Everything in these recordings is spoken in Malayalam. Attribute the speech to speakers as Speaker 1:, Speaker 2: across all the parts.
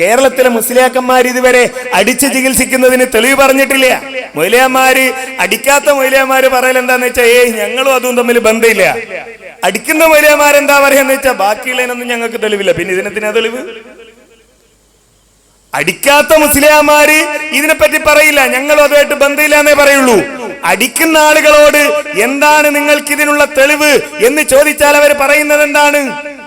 Speaker 1: കേരളത്തിലെ മുസ്ലിയാക്കന്മാർ ഇതുവരെ അടിച്ച് ചികിത്സിക്കുന്നതിന് തെളിവ് പറഞ്ഞിട്ടില്ല. മൊയിലിയന്മാര് അടിക്കാത്ത മൊയിലിയന്മാര് പറയൽ എന്താന്ന് വെച്ചാൽ ഏയ് ഞങ്ങളും അതും തമ്മിൽ ബന്ധമില്ല. അടിക്കുന്ന മൊയിലിയന്മാരെന്താ പറയാന്ന് വെച്ചാൽ ബാക്കിയുള്ളതിനൊന്നും ഞങ്ങൾക്ക് തെളിവില്ല. പിന്നെ ഇതിനെന്തിനാ തെളിവ്? അടിക്കാത്ത മുസ്ലിയാമാര് ഇതിനെപ്പറ്റി പറയില്ല. ഞങ്ങളും അതുമായിട്ട് ബന്ധമില്ല എന്നേ പറയുള്ളൂ. അടിക്കുന്ന ആളുകളോട് എന്താണ് നിങ്ങൾക്ക് ഇതിനുള്ള തെളിവ് എന്ന് ചോദിച്ചാൽ അവർ പറയുന്നത് എന്താണ്?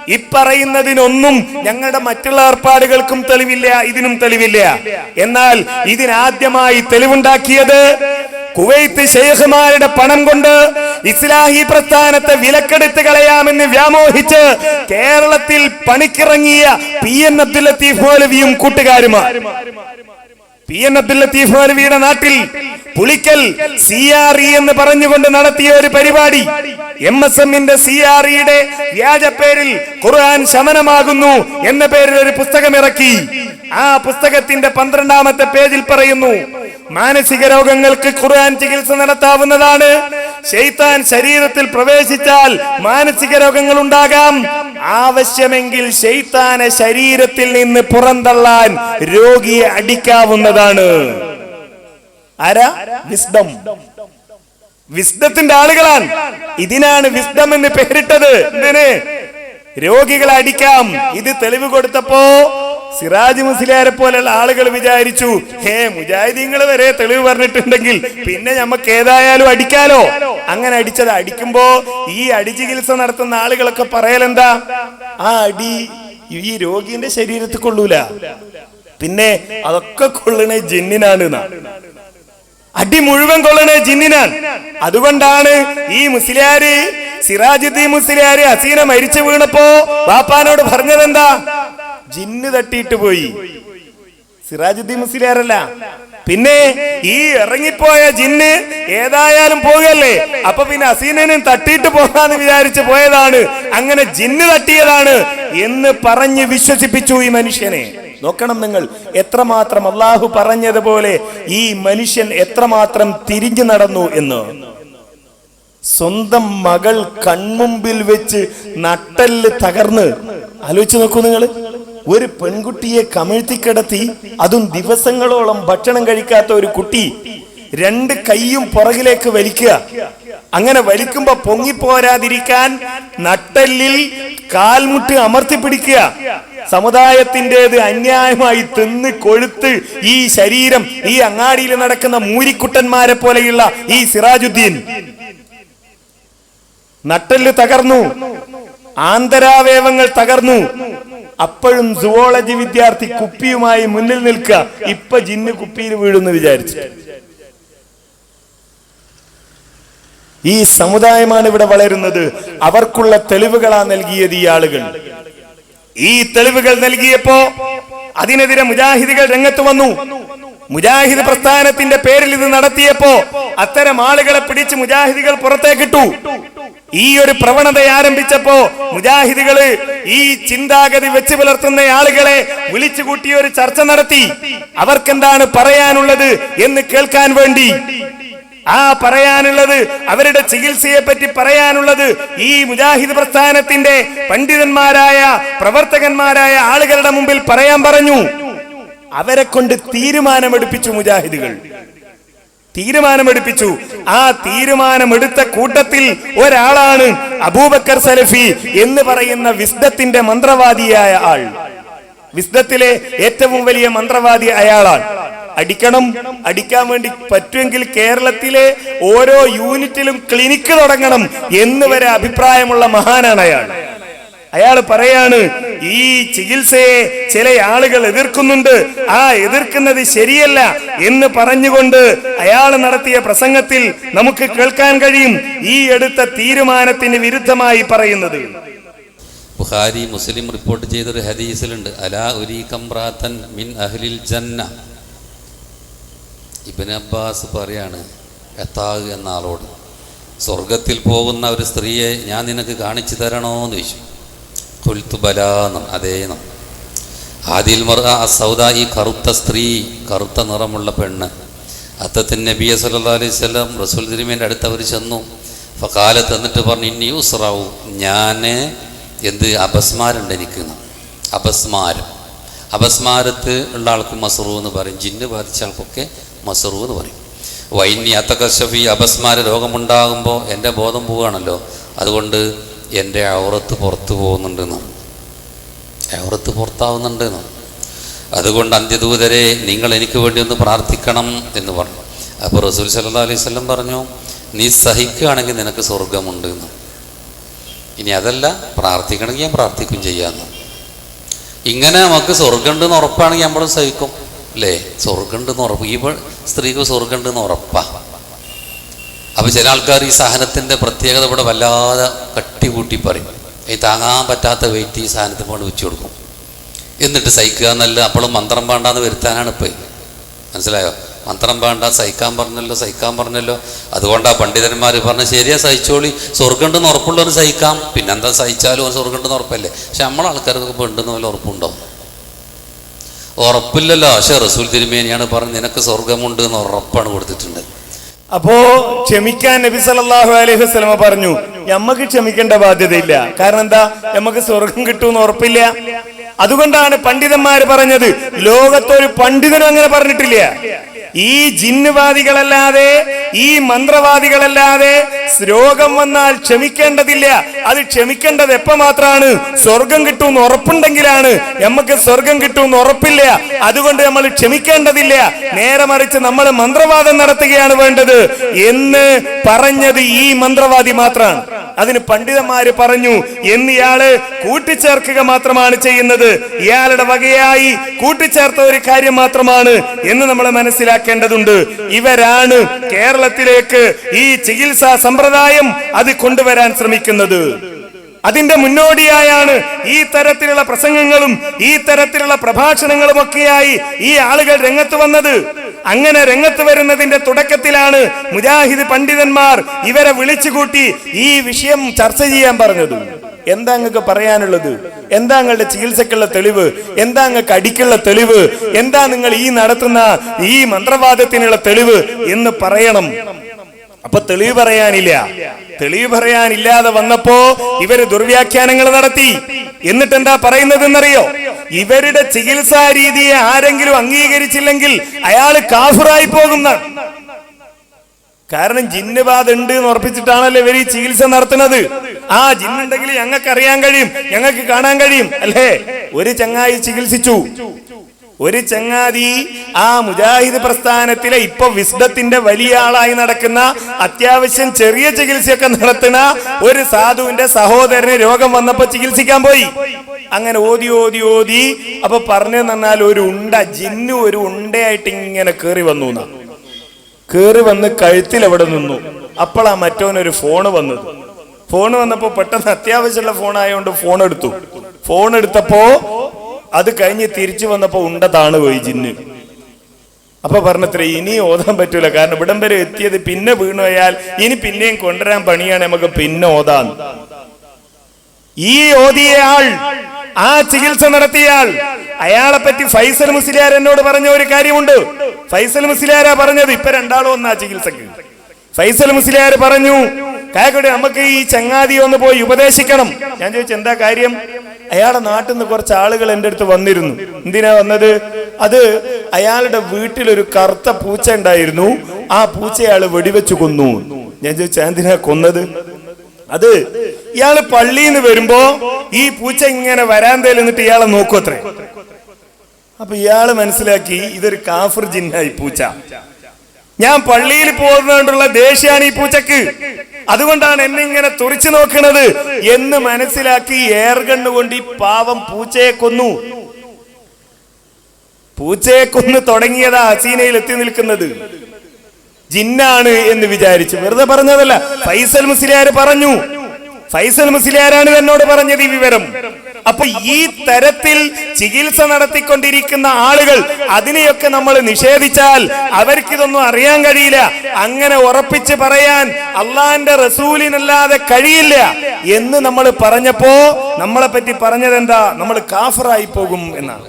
Speaker 1: ഇപ്പറയുന്നതിനൊന്നും ഞങ്ങളുടെ മറ്റുള്ള ഏർപ്പാടുകൾക്കും തെളിവില്ല ഇതിനും തെളിവില്ല. എന്നാൽ ഇതിനാദ്യമായി തെളിവുണ്ടാക്കിയത് കുവൈത്ത് ഷെയ്ഖുമാരുടെ പണം കൊണ്ട് ഇസ്ലാഹി പ്രസ്ഥാനത്തെ വിലക്കെടുത്ത് കളയാമെന്ന് വ്യാമോഹിച്ച് കേരളത്തിൽ പണിക്കിറങ്ങിയ പി എൻ അബ്ദുൽ മൗലവിയും കൂട്ടുകാരുമാണ് പി എൻ അബ്ദുൽ ലത്തീഫ് മൗലവിയുടെ നാട്ടിൽ പുളിക്കൽ സി ആർ ഇ എന്ന് പറഞ്ഞുകൊണ്ട് നടത്തിയ ഒരു പരിപാടി. എം എസ് എമ്മിന്റെ സി ആർ ഇയുടെ വ്യാജ പേരിൽ ഖുർആൻ ശമനമാകുന്നു എന്ന പേരിൽ ഒരു പുസ്തകം ഇറക്കി. ആ പുസ്തകത്തിന്റെ പന്ത്രണ്ടാമത്തെ പേജിൽ പറയുന്നു മാനസിക രോഗങ്ങൾക്ക് ഖുർആൻ ചികിത്സ നടത്താവുന്നതാണ്. ശരീരത്തിൽ പ്രവേശിച്ചാൽ മാനസിക രോഗങ്ങൾ ഉണ്ടാകാം. ആവശ്യമെങ്കിൽ ശൈത്താനെ ശരീരത്തിൽ നിന്ന് പുറന്തള്ളാൻ രോഗിയെ അടിക്കാവുന്നതാണ്. ആരാ? വിസ്ഡം. വിസ്ഡത്തിന്റെ ആളുകളാണ്. ഇതിനാണ് വിസ്ഡം എന്ന് പേരിട്ടത്. എന്തിന് രോഗികളെ അടിക്കാം. ഇത് തെളിവ് കൊടുത്തപ്പോ സിറാജ് മുസ്ലിയാരെ പോലെയുള്ള ആളുകൾ വിചാരിച്ചു ഹേ മുജാഹിദീങ്ങൾ വരെ തെളിവ് പറഞ്ഞിട്ടുണ്ടെങ്കിൽ പിന്നെ നമുക്ക് ഏതായാലും അടിക്കാലോ? അങ്ങനെ അടിച്ചത് അടിക്കുമ്പോ ഈ അടി ചികിത്സ നടത്തുന്ന ആളുകളൊക്കെ പറയലെന്താ? ആ അടി ഈ രോഗിന്റെ ശരീരത്തിൽ കൊള്ളൂല. പിന്നെ അതൊക്കെ കൊള്ളണേ ജിന്നിനാണ് അടി മുഴുവൻ കൊള്ളണേ ജിന്നിനാൻ അതുകൊണ്ടാണ് ഈ മുസ്ലിയാര് സിറാജുദ്ദീൻ മുസ്ലിയാര് അസീന മരിച്ചു വീണപ്പോ ബാപ്പാനോട് പറഞ്ഞതെന്താ? ജിന്ന് തട്ടിയിട്ട് പോയി. സിറാജുദ്ദീൻ മുസ്ലിയാരല്ല. പിന്നെ ഈ ഇറങ്ങിപ്പോയ ജിന്ന് ഏതായാലും പോകല്ലേ അപ്പൊ പിന്നെ അസീനനും തട്ടിയിട്ട് പോകാന്ന് വിചാരിച്ച് പോയതാണ്. അങ്ങനെ ജിന്ന് തട്ടിയതാണ് എന്ന് പറഞ്ഞ് വിശ്വസിപ്പിച്ചു ഈ മനുഷ്യനെ. നോക്കണം നിങ്ങൾ എത്രമാത്രം അള്ളാഹു പറഞ്ഞതുപോലെ ഈ മനുഷ്യൻ എത്രമാത്രം തിരിഞ്ഞു നടന്നു എന്ന്. സ്വന്തം മകൾ കൺമുമ്പിൽ വെച്ച് നട്ടൽ തകർന്ന്. ആലോചിച്ച് നോക്കൂ നിങ്ങൾ. ഒരു പെൺകുട്ടിയെ കമിഴ്ത്തിക്കിടത്തി അതും ദിവസങ്ങളോളം ഭക്ഷണം കഴിക്കാത്ത ഒരു കുട്ടി രണ്ട് കൈയും പുറകിലേക്ക് വലിക്കുക. അങ്ങനെ വലിക്കുമ്പോ പൊങ്ങിപ്പോരാതിരിക്കാൻ നട്ടല്ലിൽ കാൽമുട്ട് അമർത്തി പിടിക്കുക. സമുദായത്തിന്റെത് അന്യായമായി തിന്ന് കൊഴുത്ത് ഈ ശരീരം ഈ അങ്ങാടിയിൽ നടക്കുന്ന മൂരിക്കുട്ടന്മാരെ പോലെയുള്ള ഈ സിറാജുദ്ദീൻ. നട്ടൽ തകർന്നു. ആന്തരാവയവങ്ങൾ തകർന്നു. അപ്പോഴും സുവോളജി വിദ്യാർത്ഥി കുപ്പിയുമായി മുന്നിൽ നിൽക്കുക. ഇപ്പൊ ജിന്ന് കുപ്പിയിൽ വീഴുന്നു വിചാരിച്ചു. ഈ സമുദായമാണ് ഇവിടെ വളരുന്നത്. അവർക്കുള്ള തെളിവുകളാ നൽകിയത് ഈ ആളുകൾ. ഈ തെളിവുകൾ നൽകിയപ്പോ അതിനെതിരെ മുജാഹിദികൾ രംഗത്ത് വന്നു. മുജാഹിദ് പ്രസ്ഥാനത്തിന്റെ പേരിൽ ഇത് നടത്തിയപ്പോ അത്തരം ആളുകളെ പിടിച്ച് മുജാഹിദികൾ പുറത്തേക്കിട്ടു. ഈ ഒരു പ്രവണത ആരംഭിച്ചപ്പോ മുജാഹിദുകൾ ഈ ചിന്താഗതി വെച്ച് പുലർത്തുന്ന ആളുകളെ വിളിച്ചു കൂട്ടി ഒരു ചർച്ച നടത്തി. അവർക്കെന്താണ് പറയാനുള്ളത് എന്ന് കേൾക്കാൻ വേണ്ടി. ആ പറയാനുള്ളത് അവരുടെ ചികിത്സയെ പറ്റി പറയാനുള്ളത് ഈ മുജാഹിദ് പ്രസ്ഥാനത്തിന്റെ പണ്ഡിതന്മാരായ പ്രവർത്തകന്മാരായ ആളുകളുടെ മുമ്പിൽ പറയാൻ പറഞ്ഞു. അവരെ കൊണ്ട് തീരുമാനമെടുപ്പിച്ചു മുജാഹിദുകൾ. തീരുമാനമെടുപ്പിച്ചു. ആ തീരുമാനമെടുത്ത കൂട്ടത്തിൽ ഒരാളാണ് അബൂബക്കർ സലഫി എന്ന് പറയുന്ന വിസ്ഡത്തിന്റെ മന്ത്രവാദിയായ ആൾ. വിസ്ഡത്തിലെ ഏറ്റവും വലിയ മന്ത്രവാദി അയാളാണ്. അടിക്കണം അടിക്കാൻ വേണ്ടി പറ്റുമെങ്കിൽ കേരളത്തിലെ ഓരോ യൂണിറ്റിലും ക്ലിനിക്ക് തുടങ്ങണം എന്ന് വരെ അഭിപ്രായമുള്ള മഹാനാണ് അയാൾ. അയാൾ പറയാണ് ഈ ചികിത്സയെ ചില ആളുകൾ എതിർക്കുന്നുണ്ട്. ആ എതിർക്കുന്നത് ശരിയല്ല എന്ന് പറഞ്ഞുകൊണ്ട് അയാൾ നടത്തിയ പ്രസംഗത്തിൽ നമുക്ക് കേൾക്കാൻ കഴിയും ഈ എടുത്ത തീരുമാനത്തിന് വിരുദ്ധമായി പറയുന്നത്.
Speaker 2: ബുഹാരി മുസ്ലിം റിപ്പോർട്ട് ചെയ്തൊരു ഹദീസിലുണ്ട് അലാ ഉരി കംറാത്തൻ മിൻ അഹ്ലിൽ ജന്ന. ഇബിൻ അബ്ബാസ് പറയാണ് എത്താഹ് എന്ന ആളോട് സ്വർഗത്തിൽ പോകുന്ന ഒരു സ്ത്രീയെ ഞാൻ നിനക്ക് കാണിച്ചു തരണോ എന്ന് ചോദിച്ചു. കൊൽത്തു ബലാന്ന് അതേന്ന് ആദിൽ മർ സൗദ ഈ കറുത്ത സ്ത്രീ കറുത്ത നിറമുള്ള പെണ്ണ്. അത്തത്തിൻ നബി സല്ലാ അലൈഹി സ്വലം റസൂൽ തിരുമേന്റെ അടുത്ത് അവർ ചെന്നു. ഫക്കാലത്ത് എന്നിട്ട് പറഞ്ഞു ഇനി യൂസ്റാവു ഞാൻ എന്ത് അപസ്മാരുണ്ട് എനിക്ക്. അപസ്മാരം. അപസ്മാരത്ത് ഉള്ള ആൾക്ക് മസറു എന്ന് പറയും ജിന്ന് ബാധിച്ച ആൾക്കൊക്കെ മസറു എന്ന് പറയും. വൈന്യ അത്തക്കശഫി അപസ്മാര രോഗമുണ്ടാകുമ്പോൾ എന്റെ ബോധം പോവുകയാണല്ലോ. അതുകൊണ്ട് എന്റെ ഔറത്ത് പുറത്തു പോകുന്നുണ്ടെന്ന് ഔറത്ത് പുറത്താവുന്നുണ്ടെന്ന്. അതുകൊണ്ട് അന്ത്യദൂതരെ നിങ്ങൾ എനിക്ക് വേണ്ടി ഒന്ന് പ്രാർത്ഥിക്കണം എന്ന് പറഞ്ഞു. അപ്പോൾ റസൂൽ സല്ലാ അലൈഹി സ്വലം പറഞ്ഞു നീ സഹിക്കുകയാണെങ്കിൽ നിനക്ക് സ്വർഗമുണ്ട് എന്ന് ഇനി അതല്ല പ്രാർത്ഥിക്കണമെങ്കിൽ ഞാൻ പ്രാർത്ഥിക്കും ചെയ്യാമെന്ന് ഇങ്ങനെ നമുക്ക് സ്വർഗമുണ്ടെന്ന് ഉറപ്പാണെങ്കിൽ നമ്മൾ സഹിക്കും അല്ലേ? സ്വർഗമുണ്ടെന്ന് ഉറപ്പ് പ- സ്ത്രീക്ക് സ്വർഗമുണ്ടെന്ന് ഉറപ്പാ. അപ്പോൾ ചില ആൾക്കാർ ഈ സഹനത്തിന്റെ പ്രത്യേകത ഇവിടെ വല്ലാതെ കട്ടികൂട്ടി പറയും. ഈ താങ്ങാൻ പറ്റാത്ത വെയിറ്റ് ഈ സാധനത്തിന് കൊണ്ട് വെച്ചു കൊടുക്കും. എന്നിട്ട് സഹിക്കുക എന്നല്ല അപ്പോഴും മന്ത്രം പാണ്ടാന്ന് വരുത്താനാണ് ഇപ്പോൾ മനസ്സിലായോ? മന്ത്രം പാണ്ട സഹിക്കാൻ പറഞ്ഞല്ലോ സഹിക്കാൻ പറഞ്ഞല്ലോ. അതുകൊണ്ടാ പണ്ഡിതന്മാർ പറഞ്ഞ ശരിയാ സഹിച്ചോളി. സ്വർഗമുണ്ടെന്ന് ഉറപ്പുള്ളവർ സഹിക്കാം. പിന്നെന്താ സഹിച്ചാലും സ്വർഗമുണ്ടെന്ന് ഉറപ്പല്ലേ? പക്ഷെ നമ്മളെ ആൾക്കാർക്ക് ഉണ്ടെന്ന് പോലെ ഉറപ്പുണ്ടോ? ഉറപ്പില്ലല്ലോ. പക്ഷെ റസൂൽ തിരുമേനിയാണ് പറഞ്ഞ് നിനക്ക് സ്വർഗമുണ്ട് എന്ന് ഉറപ്പാണ് കൊടുത്തിട്ടുണ്ട്.
Speaker 1: അപ്പോ ക്ഷമിക്കാൻ നബി സല്ലല്ലാഹു അലൈഹി വസ്ലമ പറഞ്ഞു നമ്മക്ക് ക്ഷമിക്കേണ്ട ബാധ്യതയില്ല. കാരണം എന്താ? നമുക്ക് സ്വർഗം കിട്ടുമെന്ന് ഉറപ്പില്ല. അതുകൊണ്ടാണ് പണ്ഡിതന്മാര് പറഞ്ഞത് ലോകത്തൊരു പണ്ഡിതനും അങ്ങനെ പറഞ്ഞിട്ടില്ല. ഈ ജിന്നുവാദികളല്ലാതെ ഈ മന്ത്രവാദികളല്ലാതെ രോഗം വന്നാൽ ക്ഷമിക്കേണ്ടതില്ല. അത് ക്ഷമിക്കേണ്ടത് എപ്പോ മാത്രമാണ് സ്വർഗം കിട്ടുമെന്ന് ഉറപ്പുണ്ടെങ്കിലാണ്. നമുക്ക് സ്വർഗം കിട്ടുമെന്ന് ഉറപ്പില്ല. അതുകൊണ്ട് നമ്മൾ ക്ഷമിക്കേണ്ടതില്ല. നേരെ മറിച്ച് നമ്മൾ മന്ത്രവാദം നടത്തുകയാണ് വേണ്ടത്. എന്ന് പറഞ്ഞത് ഈ മന്ത്രവാദി മാത്രമാണ്. അതിന് പണ്ഡിതന്മാര് പറഞ്ഞു എന്ന് ഇയാൾ കൂട്ടിച്ചേർക്കുക മാത്രമാണ് ചെയ്യുന്നത്. ഇയാളുടെ വകയായി കൂട്ടിച്ചേർത്ത ഒരു കാര്യം മാത്രമാണ് എന്ന് നമ്മൾ മനസ്സിലാക്കേണ്ടതുണ്ട്. ഇവരാണ് കേരളത്തിലേക്ക് ഈ ചികിത്സാ സമ്പ്രദായം അത് കൊണ്ടുവരാൻ ശ്രമിക്കുന്നത്. അതിന്റെ മുന്നോടിയായാണ് ഈ തരത്തിലുള്ള പ്രസംഗങ്ങളും ഈ തരത്തിലുള്ള പ്രഭാഷണങ്ങളും ഒക്കെയായി ഈ ആളുകൾ രംഗത്ത് വന്നത്. അങ്ങനെ രംഗത്ത് വരുന്നതിന്റെ തുടക്കത്തിലാണ് മുജാഹിദ് പണ്ഡിതന്മാർ ഇവരെ വിളിച്ചുകൂട്ടി ഈ വിഷയം ചർച്ച ചെയ്യാൻ പറഞ്ഞത്. എന്താ നിങ്ങൾക്ക് പറയാനുള്ളത്? എന്താ നിങ്ങളുടെ ചികിത്സക്കുള്ള തെളിവ്? എന്താ നിങ്ങൾക്ക് അടിക്കുള്ള തെളിവ്? എന്താ നിങ്ങൾ ഈ നടത്തുന്ന ഈ മന്ത്രവാദത്തിനുള്ള തെളിവ് എന്ന് പറയണം. അപ്പൊ തെളിവ് പറയാനില്ല. തെളിവ് പറയാനില്ലാതെ വന്നപ്പോ ഇവർ ദുർവ്യാഖ്യാനങ്ങൾ നടത്തി. എന്നിട്ട് എന്താ പറയുന്നത് എന്നറിയോ ഇവരുടെ ചികിത്സാ രീതിയെ ആരെങ്കിലും അംഗീകരിച്ചില്ലെങ്കിൽ അയാൾ കാഫുറായി പോകുന്ന. കാരണം ജിന്ന് ബാധ ഉണ്ട് എന്ന് ഉറപ്പിച്ചിട്ടാണല്ലോ ഇവർ ഈ ചികിത്സ നടത്തുന്നത്. ആ ജിന്നുണ്ടെങ്കിൽ ഞങ്ങൾക്ക് അറിയാൻ കഴിയും ഞങ്ങൾക്ക് കാണാൻ കഴിയും അല്ലേ? ഒരു ചങ്ങായി ചികിത്സിച്ചു. ഒരു ചങ്ങാതി ആ മുജാഹിദ് പ്രസ്ഥാനത്തിലെ ഇപ്പൊ വിസ്ഡത്തിന്റെ വലിയ ആളായി നടക്കുന്ന അത്യാവശ്യം ചെറിയ ചികിത്സയൊക്കെ നടത്തുന്ന ഒരു സാധുവിന്റെ സഹോദരന് രോഗം വന്നപ്പോ ചികിത്സിക്കാൻ പോയി. അങ്ങനെ ഓതി ഓതി ഓതി. അപ്പൊ പറഞ്ഞു തന്നാൽ ഒരു ഉണ്ട ജിന്നു ഒരു ഉണ്ടയായിട്ട് ഇങ്ങനെ കയറി വന്നു കേറി വന്ന് കഴുത്തിൽ എവിടെ നിന്നു? അപ്പോഴാ മറ്റോനൊരു ഫോണ് വന്നത്. ഫോൺ വന്നപ്പോ പെട്ടെന്ന് അത്യാവശ്യമുള്ള ഫോൺ ആയതുകൊണ്ട് ഫോൺ എടുത്തു. ഫോൺ എടുത്തപ്പോ അത് കഴിഞ്ഞ് തിരിച്ചു വന്നപ്പോ ഉണ്ട താണ് പോയി ജിന്ന്. അപ്പൊ പറഞ്ഞത്രേ ഇനി ഓതാൻ പറ്റൂല. കാരണം ഇവിടം വരെ എത്തിയത് പിന്നെ വീണു പോയാൽ ഇനി പിന്നെയും കൊണ്ടുവരാൻ പണിയാണ് നമുക്ക് പിന്നെ ഓതാൻ. ഈ ഓതിയ ആൾ ആ ചികിത്സ നടത്തിയാൽ അയാളെ പറ്റി ഫൈസൽ മുസ്ലിയാർ എന്നോട് പറഞ്ഞ ഒരു കാര്യമുണ്ട്. ഫൈസൽ മുസ്ലിയാരാ പറഞ്ഞത്? ഇപ്പൊ രണ്ടാളും ഒന്നാ ചികിത്സക്ക്. ഫൈസൽ മുസ്ലിയാർ പറഞ്ഞു കായക്കോട്ടെ നമുക്ക് ഈ ചങ്ങാതി ഒന്ന് പോയി ഉപദേശിക്കണം. ഞാൻ ചോദിച്ചു എന്താ കാര്യം? അയാളുടെ നാട്ടിൽ നിന്ന് കുറച്ച് ആളുകൾ എന്റെ അടുത്ത് വന്നിരുന്നു. എന്തിനാ വന്നത്? അത് അയാളുടെ വീട്ടിലൊരു കറുത്ത പൂച്ച ഉണ്ടായിരുന്നു. ആ പൂച്ച അയാൾ വെടിവെച്ചു കൊന്നു. ഞാൻ ചോദിച്ചു എന്തിനാ കൊന്നത്? അത് ഇയാൾ പള്ളിയിൽ നിന്ന് വരുമ്പോ ഈ പൂച്ച ഇങ്ങനെ വരാന്തയിൽ നിന്നിട്ട് ഇയാളെ നോക്കുവത്രേ അപ്പൊ ഇയാൾ മനസ്സിലാക്കി ഇതൊരു കാഫർ ജിന്നായി പൂച്ച. ഞാൻ പള്ളിയിൽ പോകുന്നതുകൊണ്ടുള്ള ദേഷ്യാണ് ഈ പൂച്ചക്ക്. അതുകൊണ്ടാണ് എന്നെ ഇങ്ങനെ തുറിച്ചു നോക്കുന്നത് എന്ന് മനസ്സിലാക്കി ഏർഗണ്ണ് കൊണ്ട് ഈ പാവം പൂച്ചയെ കൊന്നു. പൂച്ചയെ കൊന്ന് തുടങ്ങിയതാ ഹസീനയിൽ എത്തി നിൽക്കുന്നത്. ജിന്നാണ് എന്ന് വിചാരിച്ചു. വെറുതെ പറഞ്ഞതല്ല. ഫൈസൽ മുസ്ലിയാർ പറഞ്ഞു. ഫൈസൽ മുസ്ലിയാരാണ് എന്നോട് പറഞ്ഞത് ഈ വിവരം. അപ്പൊ ഈ തരത്തിൽ ചികിത്സ നടത്തിക്കൊണ്ടിരിക്കുന്ന ആളുകൾ അതിനെയൊക്കെ നമ്മൾ നിഷേധിച്ചാൽ അവർക്കിതൊന്നും അറിയാൻ കഴിയില്ല. അങ്ങനെ ഉറപ്പിച്ച് പറയാൻ അള്ളാന്റെ റസൂലിനല്ലാതെ കഴിയില്ല എന്ന് നമ്മൾ പറഞ്ഞപ്പോ നമ്മളെ പറ്റി പറഞ്ഞത് എന്താ നമ്മൾ കാഫറായി പോകും എന്നാണ്.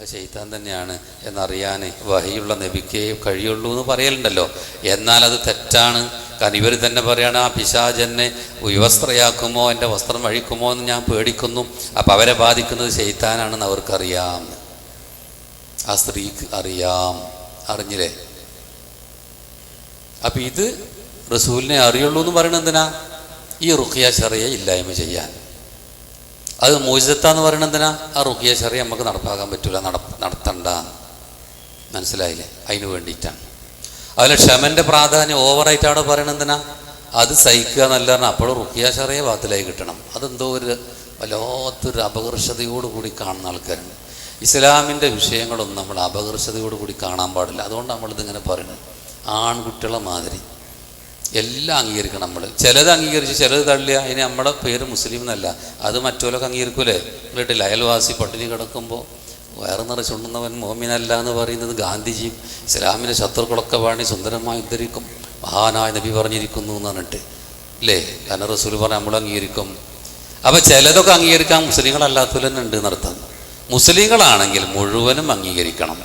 Speaker 2: അത് ചെയ്താൻ തന്നെയാണ് എന്നറിയാൻ വഹിയുള്ള നബിക്കേ കഴിയുള്ളൂ എന്ന് പറയലുണ്ടല്ലോ. എന്നാൽ അത് തെറ്റാണ്. കാരണം ഇവർ തന്നെ പറയാണ് ആ പിശാചെന്നെ വിവസ്ത്രയാക്കുമോ എന്റെ വസ്ത്രം അഴിക്കുമോ എന്ന് ഞാൻ പേടിക്കുന്നു. അപ്പം അവരെ ബാധിക്കുന്നത് ശൈത്താനാണെന്ന് അവർക്കറിയാം. ആ സ്ത്രീക്ക് അറിയാം. അറിഞ്ഞില്ലേ? അപ്പം ഇത് റസൂലിനെ അറിയുള്ളൂ എന്ന് പറയുന്നത് എന്തിനാ? ഈ റുഖിയ ചെറിയ ഇല്ലായ്മ ചെയ്യാൻ. അത് മോചിതത്താന്ന് പറയുന്നത് എന്തിനാ? ആ റുഹിയ ചെറിയ നമുക്ക് നടപ്പാക്കാൻ പറ്റൂല നട നടത്തണ്ട. മനസ്സിലായില്ലേ? അതിന് വേണ്ടിയിട്ടാണ്. അതിൽ ക്ഷമന്റെ പ്രാധാന്യം ഓവറായിട്ട് അവിടെ പറയണത് എന്തിനാ? അത് സഹിക്കുക എന്നല്ല അപ്പോഴും റുഖിയ ചെറിയ ഭാഗത്തിലായി കിട്ടണം. അതെന്തോ ഒരു വല്ലാത്തൊരു അപകർഷതയോടുകൂടി കാണുന്ന ആൾക്കാരുണ്ട് ഇസ്ലാമിന്റെ വിഷയങ്ങളൊന്നും നമ്മൾ അപകർഷതയോടുകൂടി കാണാൻ പാടില്ല. അതുകൊണ്ട് നമ്മളിതിങ്ങനെ പറയുന്നത്. ആൺകുട്ടികളെ മാതിരി. എല്ലാം അംഗീകരിക്കണം നമ്മൾ ചിലത് അംഗീകരിച്ച് ചിലത് തള്ളിയ അതിന് നമ്മുടെ പേര് മുസ്ലിം എന്നല്ല. അത് മറ്റോലൊക്കെ അംഗീകരിക്കൂലേ? കേട്ടില്ല അയൽവാസി പട്ടിണി കിടക്കുമ്പോൾ വയറ് നിറച്ചുണ്ടുന്നവൻ മോമിനല്ല എന്ന് പറയുന്നത് ഗാന്ധിജി ഇസ്ലാമിന്റെ ശത്രുക്കളൊക്കെ വാണി സുന്ദരമായി ഉദ്ധരിക്കും. മഹാനായ നബി പറഞ്ഞിരിക്കുന്നു എന്ന് പറഞ്ഞിട്ട്. അല്ലേ കാരണം റസൂൽ പറഞ്ഞാൽ നമ്മൾ അംഗീകരിക്കും. അപ്പോൾ ചിലതൊക്കെ അംഗീകരിക്കാൻ ഉണ്ട് എന്നർത്ഥം മുസ്ലിങ്ങളാണെങ്കിൽ മുഴുവനും അംഗീകരിക്കണം.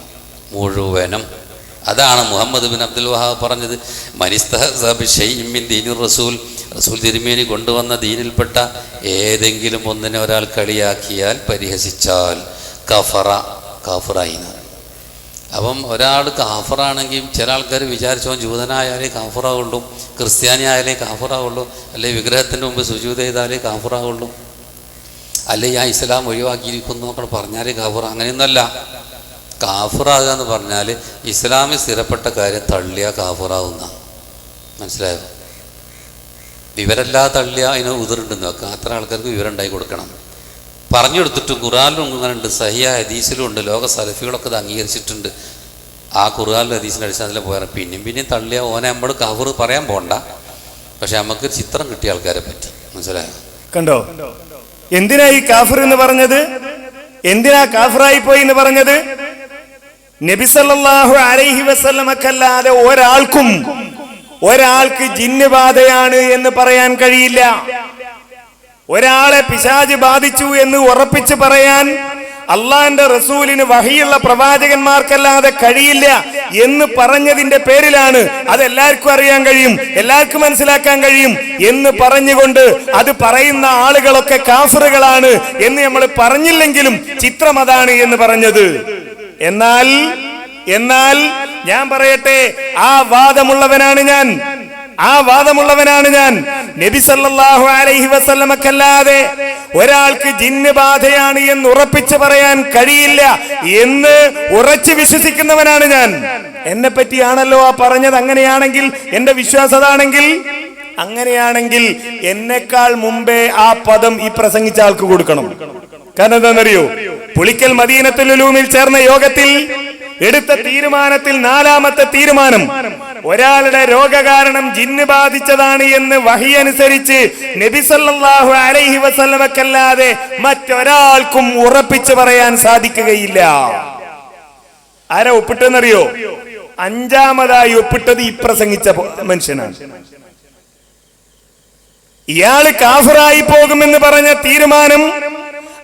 Speaker 2: മുഴുവനും. അതാണ് മുഹമ്മദ് ബിൻ അബ്ദുൽ വഹാബ് പറഞ്ഞത്. മനിസ്തീൻ ദീനുർ റസൂൽ. റസൂൽ തിരുമേനി കൊണ്ടുവന്ന ദീനിൽപ്പെട്ട ഏതെങ്കിലും ഒന്നിനെ ഒരാൾ കളിയാക്കിയാൽ പരിഹസിച്ചാൽ കഫറ കാഫറായി അപ്പം ഒരാൾ കാഫറാണെങ്കിൽ ചില ആൾക്കാർ വിചാരിച്ചോ ജൂതനായാലേ കാഫറാവുള്ളൂ ക്രിസ്ത്യാനി ആയാലേ കാഫറാവുള്ളൂ അല്ലെ വിഗ്രഹത്തിന്റെ മുമ്പ് സുജൂത ചെയ്താലേ കാഫറാവുള്ളൂ. അല്ലെ ഞാൻ ഇസ്ലാം ഒഴിവാക്കിയിരിക്കുന്നു എന്നൊക്കെ പറഞ്ഞാലേ കാഫർ അങ്ങനെയൊന്നുമല്ല. കാഫറാകുക എന്ന് പറഞ്ഞാൽ ഇസ്ലാമിൽ സ്ഥിരപ്പെട്ട കാര്യം തള്ളിയ കാഫറാവുന്ന. മനസ്സിലായോ? വിവരല്ലാതെ തള്ളിയ അതിന് ഉതിറുണ്ടെന്ന് വെക്കാം. അത്ര ആൾക്കാർക്ക് വിവരം ഉണ്ടായി കൊടുക്കണം. പറഞ്ഞു കൊടുത്തിട്ട് ഖുറാനിലും ഉണ്ട് സഹിയ ഹദീസിലും ഉണ്ട്. ലോക സലഫികളൊക്കെ ഇത് അംഗീകരിച്ചിട്ടുണ്ട്. ആ ഖുറാനിലും ഹദീസിന്റെ അടിസ്ഥാനത്തിൽ പോയാൽ പിന്നെയും പിന്നെയും തള്ളിയ. ഓനെ നമ്മൾ കവർ പറയാൻ പോണ്ട. പക്ഷെ നമുക്ക് ചിത്രം കിട്ടിയ ആൾക്കാരെ പറ്റി. മനസ്സിലായോ?
Speaker 1: കണ്ടോ? എന്തിനാ ഈ കാഫിർ എന്ന് പറഞ്ഞത്? എന്തിനാ കാഫറായി പോയി എന്ന് പറഞ്ഞത്? നബിസല്ലാഹു അലൈഹി വസല്ലമക്കല്ലാതെ ഒരാൾക്കും ഒരാൾക്ക് ജിന്ന് ബാധയാണ് എന്ന് പറയാൻ കഴിയില്ല. ഒരാളെ പിശാജ് ബാധിച്ചു എന്ന് ഉറപ്പിച്ച് പറയാൻ അള്ളാന്റെ റസൂലിന് വഹിയുള്ള പ്രവാചകന്മാർക്കല്ലാതെ കഴിയില്ല എന്ന് പറഞ്ഞതിന്റെ പേരിലാണ് അത് എല്ലാവർക്കും അറിയാൻ കഴിയും എല്ലാവർക്കും മനസ്സിലാക്കാൻ കഴിയും എന്ന് പറഞ്ഞുകൊണ്ട് അത് പറയുന്ന ആളുകളൊക്കെ കാഫറുകളാണ് എന്ന് നമ്മൾ പറഞ്ഞില്ലെങ്കിലും ചിത്രം അതാണ് എന്ന് പറഞ്ഞത്. എന്നാൽ എന്നാൽ ഞാൻ പറയട്ടെ ആ വാദമുള്ളവനാണ് ഞാൻ. ആ വാദമുള്ളവനാണ് ഞാൻ. നബി സല്ലല്ലാഹു അലൈഹി വസല്ലമക്കല്ലാതെ ഒരാൾക്ക് ജിന്ന് ബാധയാണ് എന്ന് ഉറപ്പിച്ചു പറയാൻ കഴിയില്ല എന്ന് ഉറച്ചു വിശ്വസിക്കുന്നവനാണ് ഞാൻ. എന്നെ പറ്റിയാണല്ലോ ആ പറഞ്ഞത്. അങ്ങനെയാണെങ്കിൽ എന്റെ വിശ്വാസതാണെങ്കിൽ അങ്ങനെയാണെങ്കിൽ എന്നെക്കാൾ മുമ്പേ ആ പദം ഈ പ്രസംഗിച്ച ആൾക്ക് കൊടുക്കണം. കാരണം എന്താണെന്നറിയോ? പുളിക്കൽ മദീനത്തുലുലൂമിൽ ചേർന്ന യോഗത്തിൽ എടുത്ത തീരുമാനത്തിൽ നാലാമത്തെ തീരുമാനം ഒരാളുടെ രോഗകാരണം ജിന്ന് ബാധിച്ചതാണ് എന്ന് വഹി അനുസരിച്ച് നബിസല്ലാഹു അലൈഹി വസല്ലമക്കല്ലാതെ മറ്റൊരാൾക്കും ഉറപ്പിച്ചു പറയാൻ സാധിക്കുകയില്ല. ആരാ ഒപ്പിട്ടെന്നറിയോ? അഞ്ചാമതായി ഒപ്പിട്ടത് ഈ പ്രസംഗിച്ച മനുഷ്യനാണ്. ഇയാൾ കാഫറായി പോകുമെന്ന് പറഞ്ഞ തീരുമാനം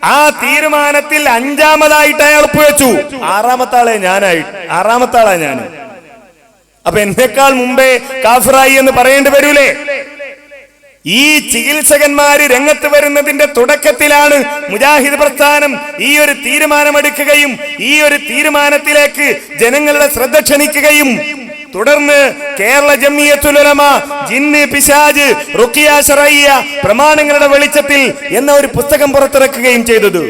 Speaker 1: ആ തീരുമാനത്തിൽ അഞ്ചാമതായിട്ട് അയാൾ വെച്ചു ആറാമത്താളെ ഞാനായി. ആറാമത്താളാ ഞാൻ അപ്പൊ എന്നെക്കാൾ മുമ്പേ കാഫറായി എന്ന് പറയേണ്ടി വരൂലേ? ഈ ചികിത്സകന്മാര് രംഗത്ത് വരുന്നതിന്റെ തുടക്കത്തിലാണ് മുജാഹിദ് പ്രസ്ഥാനം ഈ ഒരു തീരുമാനമെടുക്കുകയും ഈ ഒരു തീരുമാനത്തിലേക്ക് ജനങ്ങളുടെ ശ്രദ്ധ ക്ഷണിക്കുകയും തുടർന്ന് കേരള ജമിയത്തുലമ ജിന്ന് പിശാജ് റുക്കിയ ശറയ്യ പ്രമാണങ്ങളുടെ വെളിച്ചത്തിൽ എന്ന ഒരു പുസ്തകം പുറത്തിറക്കുകയും ചെയ്തത്.